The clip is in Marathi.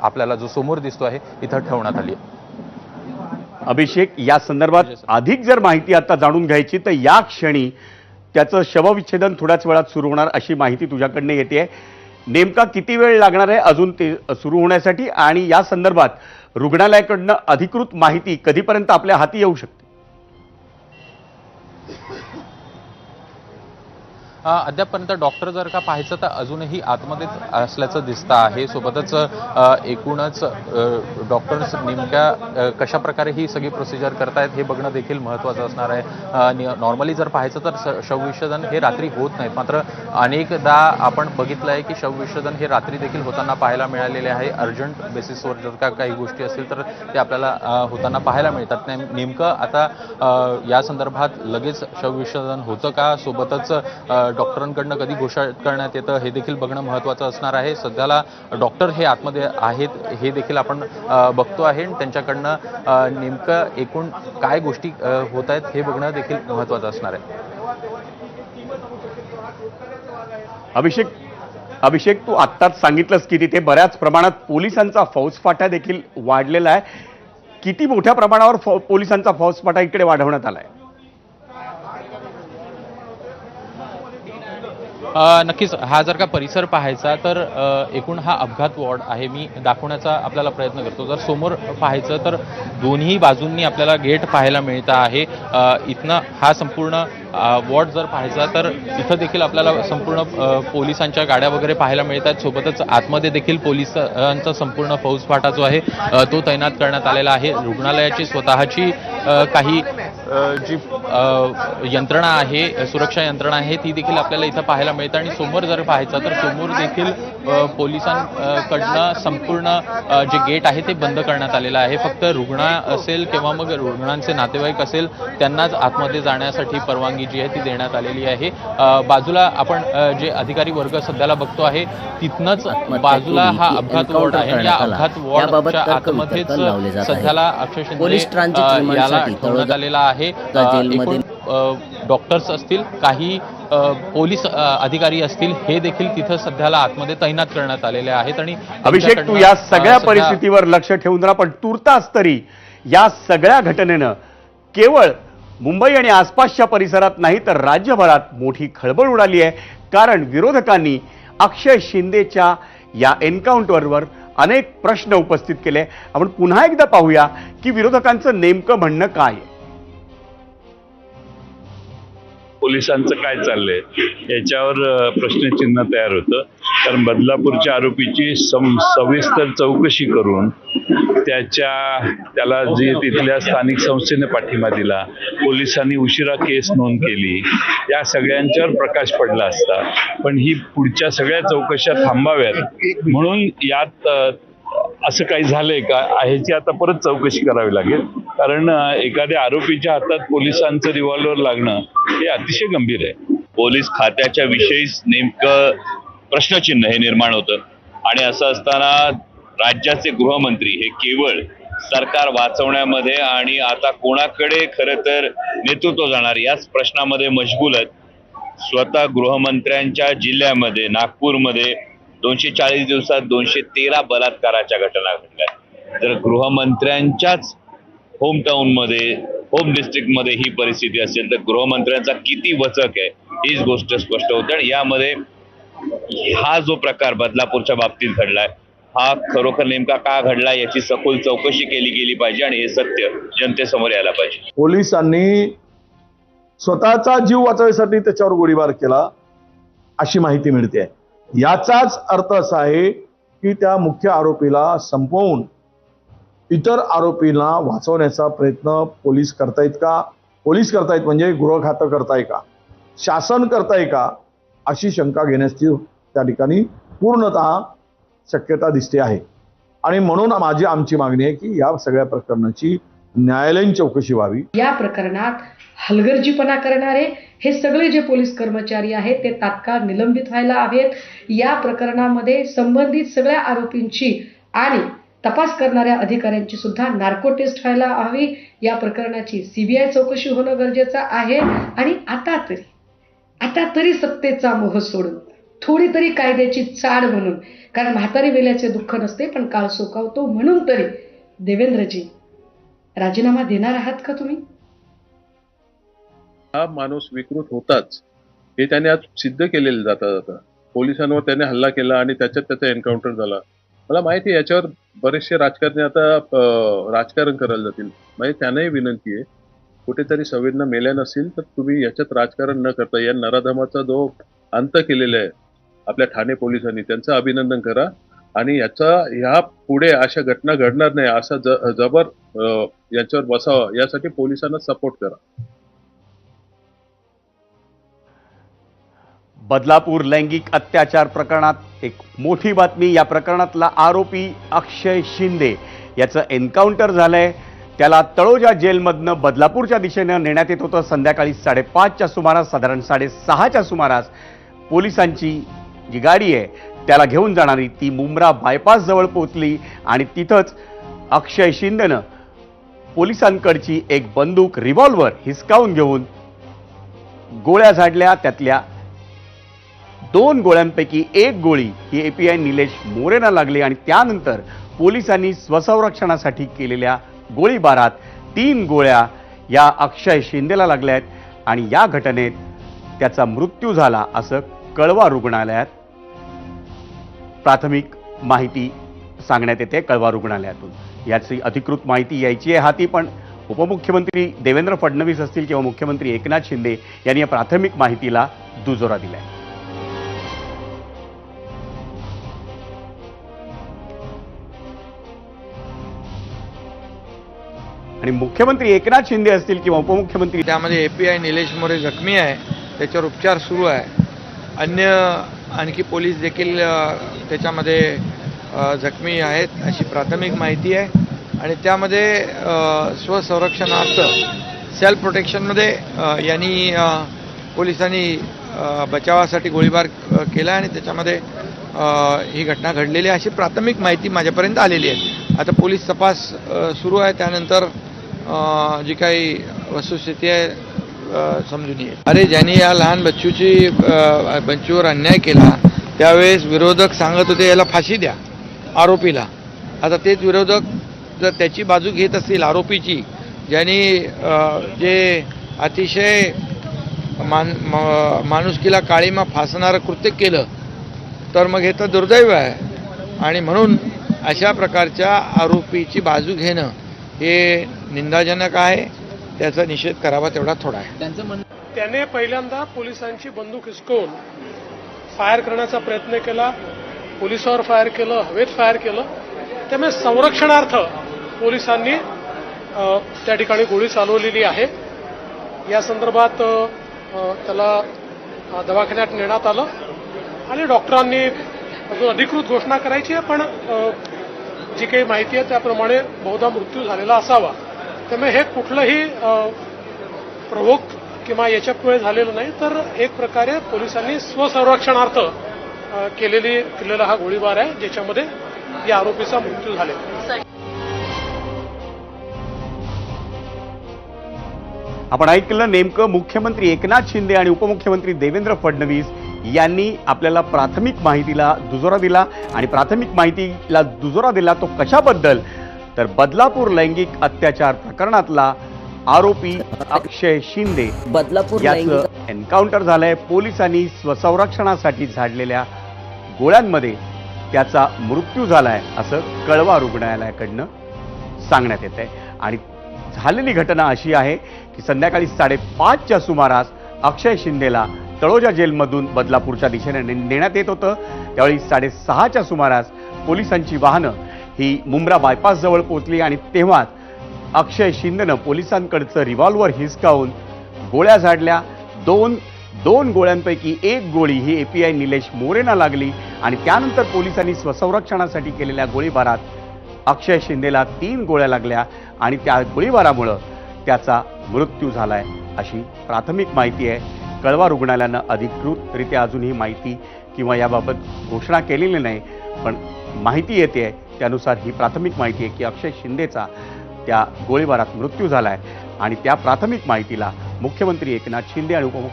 आपल्याला जो समोर दिसतो आहे इथं ठेवण्यात आली आहे. अभिषेक या संदर्भात अधिक जर माहिती आता जाणून घ्यायची तर या क्षणी त्याचं शवविच्छेदन थोड्याच वेळात सुरू होणार अशी माहिती तुझ्याकडनं येते नेमका किती वेळ लागणार आहे अजून ते सुरू होण्यासाठी? आणि या संदर्भात रुग्णालयाकडनं अधिकृत माहिती कधीपर्यंत आपल्या हाती येऊ शकते? अद्यापपर्यंत डॉक्टर जर का पाहायचं तर अजूनही आतमध्येच असल्याचं दिसतं आहे. सोबतच एकूणच डॉक्टर्स नेमक्या कशाप्रकारे कशा प्रकारे ही सगळी प्रोसिजर करतायत हे बघणं देखील महत्त्वाचं असणार आहे. नॉर्मली जर पाहायचं तर स- शवविच्छेदन हे रात्री होत नाहीत. मात्र अनेकदा आपण बघितलं आहे की शवविच्छेदन हे रात्री देखील होताना पाहायला मिळालेले आहे. अर्जंट बेसिसवर जर का काही गोष्टी असतील तर ते आपल्याला होताना पाहायला मिळतात. नेमकं आता या संदर्भात लगेच शवविच्छेदन होतं का? सोबतच डॉक्टरांकडनं कधी घोषणा करण्यात येतं हे देखील बघणं महत्त्वाचं असणार आहे. सध्याला डॉक्टर हे आतमध्ये आहेत हे देखील आपण बघतो आहे. आणि त्यांच्याकडनं नेमकं एकूण काय गोष्टी होत आहेत हे बघणं देखील महत्त्वाचं असणार आहे. अभिषेक अभिषेक तू आत्ताच सांगितलंस की तिथे बऱ्याच प्रमाणात पोलिसांचा फौजफाटा देखील वाढलेला आहे. किती मोठ्या प्रमाणावर फौ पोलिसांचा फौजफाटा इकडे वाढवण्यात आला आहे नक्कीच हा जर का परिसर पाहायचा तर एकूण हा अपघात वॉर्ड आहे. मी दाखवण्याचा आपल्याला प्रयत्न करतो. जर समोर पाहायचं तर दोन्ही बाजूंनी आपल्याला गेट पाहायला मिळतं आहे. इथनं हा संपूर्ण वॉर्ड जर पाहायचा तर इथं देखील आपल्याला संपूर्ण पोलिसांच्या गाड्या वगैरे पाहायला मिळतात. सोबतच आतमध्ये देखील पोलिसांचा संपूर्ण फौजफाटा जो आहे तो तैनात करण्यात आलेला आहे. रुग्णालयाची स्वतःची काही जी यंत्रणा आहे सुरक्षा यंत्रणा आहे ती देखील आपल्याला इथं पाहायला मिळतं. आणि समोर जर पाहायचं तर समोर देखील पोलिसांकडनं संपूर्ण जे गेट आहे ते बंद करण्यात आलेलं आहे. फक्त रुग्ण असेल किंवा मग रुग्णांचे नातेवाईक असेल त्यांनाच आतमध्ये जाण्यासाठी परवानगी जी आहे ती देण्यात आलेली आहे बाजूला आपण जे अधिकारी वर्ग सध्याला बघतो आहे तिथनंच बाजूला हा अपघात वॉर्ड आहे या. अपघात वॉर्डच्या आतमध्येच. सध्याला Akshay Shinde police transit uh, रिमांडसाठी याला ठेवण्यात आलेला आहे एकूण डॉक्टर्स असतील काही पोलीस अधिकारी असतील हे देखील तिथं सध्याला आतमध्ये तैनात करण्यात आलेले आहेत आणि अभिषेक तू या सगळ्या परिस्थितीवर लक्ष ठेवून राहा पण तुर्तास तरी या सगळ्या घटनेनं केवळ मुंबई आणि आसपासच्या परिसरात नाही तर राज्यभरात मोठी खळबळ उडाली आहे. कारण विरोधकांनी अक्षय शिंदेच्या या एन्काउंटरवर अनेक प्रश्न उपस्थित केले. आपण पुन्हा एकदा पाहूया की विरोधकांचं नेमकं म्हणणं काय आहे. पोलिसांचं काय चाललंय? याच्यावर प्रश्नचिन्ह तयार होतं. कारण बदलापूरच्या आरोपीची सम सविस्तर चौकशी करून त्याच्या त्याला जी तिथल्या स्थानिक संस्थेने पाठिंबा दिला पोलिसांनी उशिरा केस नोंद केली या सगळ्यांच्यावर प्रकाश पडला असता. पण ही पुढच्या सगळ्या चौकशा थांबाव्यात. म्हणून यात असं काही झालंय का? ह्याची आता परत चौकशी करावी लागेल. कारण एखाद्या आरोपीच्या हातात पोलिसांचं रिव्हॉल्वर लागणं हे अतिशय गंभीर आहे. पोलीस खात्याच्या विषयीच नेमकं प्रश्नचिन्ह हे निर्माण होतं. आणि असं असताना राज्याचे गृहमंत्री हे केवळ सरकार वाचवण्यामध्ये आणि आता कोणाकडे खरं तर नेतृत्व जाणार याच प्रश्नामध्ये मशगूल आहेत. स्वतः गृहमंत्र्यांच्या जिल्ह्यामध्ये नागपूरमध्ये दोनशे चाळीस दिवसात दोनशे तेरा बलात्काराच्या घटना घडल्या. जर गृहमंत्र्यांच्याच होम टाऊनमध्ये होम डिस्ट्रिक्टमध्ये ही परिस्थिती असेल तर गृहमंत्र्यांचा किती वचक आहे हीच गोष्ट स्पष्ट होते. आणि यामध्ये हा जो प्रकार बदलापूरच्या बाबतीत घडलाय हा खरोखर नेमका का घडला याची सखोल चौकशी केली गेली पाहिजे आणि हे सत्य जनतेसमोर यायला पाहिजे. पोलिसांनी स्वतःचा जीव वाचवण्यासाठी त्याच्यावर गोळीबार केला अशी माहिती मिळते आहे. याचाच अर्थ असा आहे की त्या मुख्य आरोपीला संपवून इतर आरोपींना वाचवण्याचा प्रयत्न पोलीस करतायत का? पोलीस करतायत म्हणजे गृहखातं करताय का? शासन करताय का? अशी शंका घेण्याची त्या ठिकाणी पूर्णतः शक्यता दिसते आहे. आणि म्हणून माझी आमची मागणी आहे की या सगळ्या प्रकरणाची न्यायालयीन चौकशी व्हावी. या प्रकरणात हलगर्जीपणा करणारे हे सगळे जे पोलीस कर्मचारी आहेत ते तात्काळ निलंबित व्हायला हवेत. या प्रकरणामध्ये संबंधित सगळ्या आरोपींची आणि तपास करणाऱ्या अधिकाऱ्यांची सुद्धा नार्को टेस्ट व्हायला हवी. या प्रकरणाची सीबीआय चौकशी होणं गरजेचं आहे. आणि आता तरी आता तरी सत्तेचा मोह सोडून थोडी तरी कायद्याची चाड म्हणून कारण म्हातारी वेल्याचे दुःख नसते पण काळ सोकावतो म्हणून तरी देवेंद्रजी राजीनामा देणार आहात का तुम्ही? हा माणूस विकृत होताच. हे त्याने आज सिद्ध केलेलं जाता जाता. पोलिसांवर त्याने हल्ला केला आणि त्याच्यात त्याचा एन्काउंटर झाला. मला माहिती आहे याच्यावर बरेचसे राजकारणी आता राजकारण करायला जातील. म्हणजे त्यांनाही विनंती आहे कुठेतरी संवेदना मेल्या नसतील तर तुम्ही याच्यात राजकारण न करता या नराधमाचा जो अंत केलेला आहे आपल्या ठाणे पोलिसांनी त्यांचं अभिनंदन करा. आणि याचा ह्या पुढे अशा घटना घडणार नाही असा ज जबर अं, याच्यावर बसावा यासाठी पोलिसांना सपोर्ट करा. बदलापूर लैंगिक अत्याचार प्रकरणात एक मोठी बातमी या प्रकरणातला आरोपी अक्षय शिंदे याचं एन्काउंटर झालंय. त्याला तळोजा जेलमधनं बदलापूरच्या दिशेनं नेण्यात येत होतं. संध्याकाळी साडेपाचच्या सुमारास साधारण साडेसहाच्या सुमारास पोलिसांची जी गाडी आहे त्याला घेऊन जाणारी ती मुंब्रा बायपास जवळ पोहोचली आणि तिथंच अक्षय शिंदेनं पोलिसांकडची एक बंदूक रिव्हॉल्वर हिसकावून घेऊन गोळ्या झाडल्या. त्यातल्या दोन गोळ्यांपैकी एक गोळी ही एपीआय निलेश मोरेना लागली आणि त्यानंतर पोलिसांनी स्वसंरक्षणासाठी केलेल्या गोळीबारात तीन गोळ्या या अक्षय शिंदेला लागल्या आहेत आणि या घटनेत त्याचा मृत्यू झाला असं कळवा रुग्णालयात प्राथमिक माहिती सांगण्यात येते कळवा रुग्णालयातून. याची अधिकृत माहिती यायची आहे हाती पण उपमुख्यमंत्री देवेंद्र फडणवीस असतील किंवा मुख्यमंत्री एकनाथ शिंदे यांनी या प्राथमिक माहितीला दुजोरा दिलाय. आणि मुख्यमंत्री एकनाथ शिंदे असतील किंवा उपमुख्यमंत्री त्यामध्ये एपीआय आय निलेश मोरे जखमी आहे. त्याच्यावर उपचार सुरू आहे. अन्य आणखी पोलीस देखील त्याच्यामध्ये जखमी आहेत अशी प्राथमिक माहिती आहे. आणि त्यामध्ये स्वसंरक्षणार्थ सेल्फ प्रोटेक्शनमध्ये यांनी पोलिसांनी बचावासाठी गोळीबार केला आणि त्याच्यामध्ये ही घटना घडलेली आहे अशी प्राथमिक माहिती माझ्यापर्यंत आलेली आहे. आता पोलीस तपास सुरू आहे. त्यानंतर जी काही वस्तुस्थिती आहे समजून येईल. अरे ज्यांनी या लहान बच्चूची बच्चूवर अन्याय केला त्यावेळेस विरोधक सांगत होते याला फाशी द्या आरोपीला. आता तेच विरोधक जर त्याची बाजू घेत असतील आरोपीची ज्यांनी जे अतिशय मान म- माणुसकीला काळीमा फासणारं कृत्य केलं तर मग हे तर दुर्दैव आहे. आणि म्हणून अशा प्रकारच्या आरोपीची बाजू घेणं हे निंदाजनक आहे. त्याचा निषेध करावा तेवढा थोडा आहे. त्याने पहिल्यांदा पोलिसांची बंदूक हिसकवून फायर करण्याचा प्रयत्न केला. पोलिसावर फायर केलं हवेत फायर केलं. त्यामुळे संरक्षणार्थ पोलिसांनी त्या ठिकाणी गोळी चालवलेली आहे. या संदर्भात त्याला दवाखान्यात नेण्यात आलं. आणि डॉक्टरांनी अजून अधिकृत घोषणा करायची आहे पण जी काही माहिती आहे त्याप्रमाणे बहुधा मृत्यू झालेला असावा. त्यामुळे हे कुठलंही प्रवोक किंवा याच्यामुळे झालेलं नाही तर एक प्रकारे पोलिसांनी स्वसंरक्षणार्थ केलेली केलेला हा गोळीबार आहे ज्याच्यामध्ये या आरोपीचा मृत्यू झाले आपण ऐकलं नेमकं मुख्यमंत्री एकनाथ शिंदे आणि उपमुख्यमंत्री देवेंद्र फडणवीस यांनी आपल्याला प्राथमिक माहितीला दुजोरा दिला आणि प्राथमिक माहितीला दुजोरा दिला तो कशाबद्दल? तर बदलापूर लैंगिक अत्याचार प्रकरणातला आरोपी अक्षय शिंदे बदलापूर याचं एन्काउंटर झालंय पोलिसांनी स्वसंरक्षणासाठी झाडलेल्या गोळ्यांमध्ये त्याचा मृत्यू झालाय असं कळवा रुग्णालयाकडनं सांगण्यात येत आहे आणि झालेली घटना अशी आहे की संध्याकाळी साडेपाचच्या सुमारास अक्षय शिंदेला तळोजा जेलमधून बदलापूरच्या दिशेने नेण्यात येत होतं. त्यावेळी साडेसहाच्या सुमारास पोलिसांची वाहनं ही मुंब्रा बायपास जवळ पोहोचली आणि तेव्हाच अक्षय शिंदेनं पोलिसांकडचं रिव्हॉल्वर हिसकावून गोळ्या झाडल्या. दोन दोन गोळ्यांपैकी एक गोळी ही एपीआय निलेश मोरेना लागली आणि त्यानंतर पोलिसांनी स्वसंरक्षणासाठी केलेल्या गोळीबारात अक्षय शिंदेला तीन गोळ्या लागल्या आणि त्या गोळीबारामुळं त्याचा मृत्यू झालाय अशी प्राथमिक माहिती आहे. कळवा रुग्णालयानं अधिकृतरित्या अजून ही माहिती किंवा याबाबत घोषणा केलेली नाही पण माहिती येते आहे त्यानुसार ही प्राथमिक माहिती आहे की अक्षय शिंदेचा त्या गोळीबारात मृत्यू झाला आहे आणि त्या प्राथमिक माहितीला मुख्यमंत्री एकनाथ शिंदे आणि उपमुख्यमंत्री